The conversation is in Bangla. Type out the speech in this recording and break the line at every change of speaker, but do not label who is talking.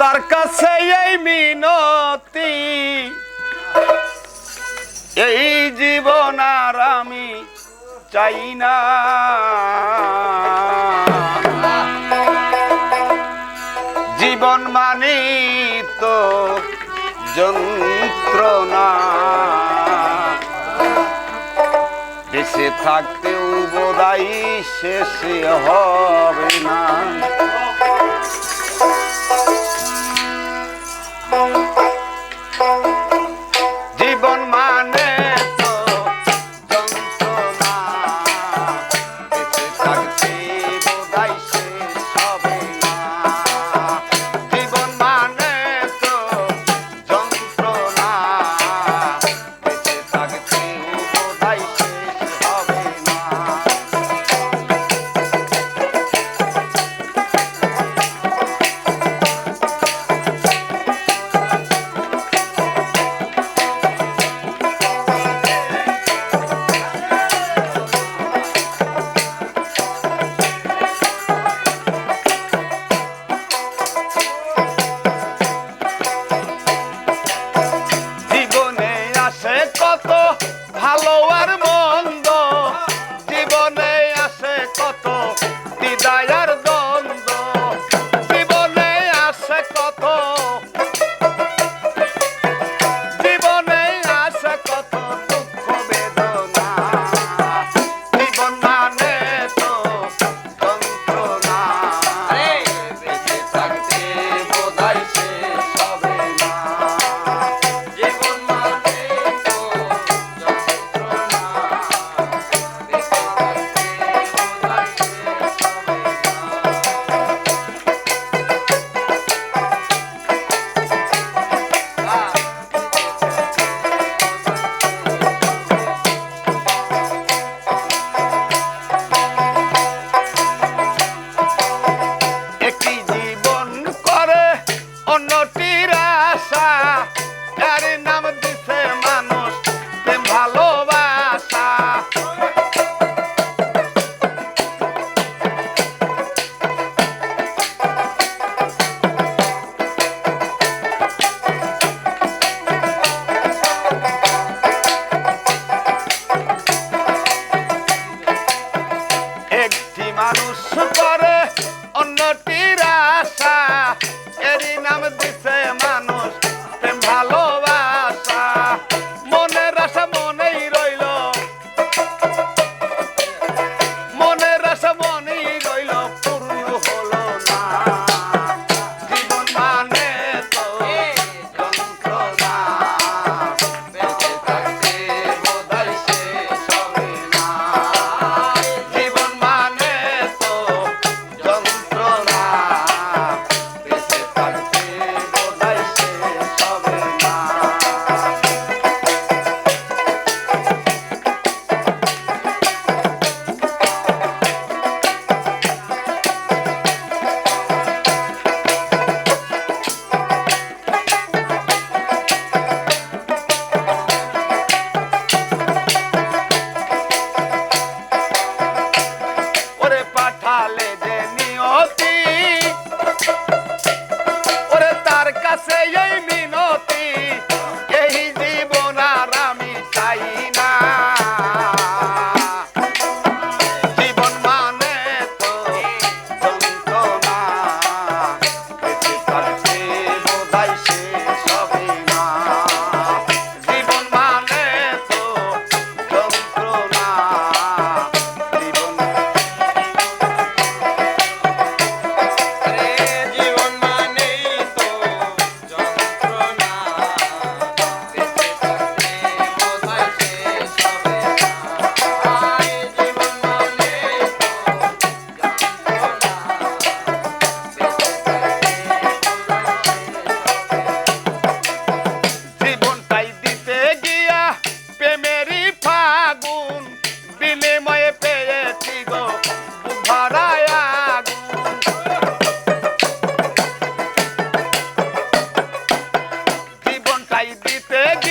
তার কাছে এই মিনতি। এই জীবন আর আমি চাই না। জীবন মানি তো যন্ত্রণা। বেশি থাকতেও বোধাই শেষে হবে না। Bye. মানুষ করে অন্যটির আশা। এরই নাম দিছে মানুষ প্রেম ভালো ai de TV.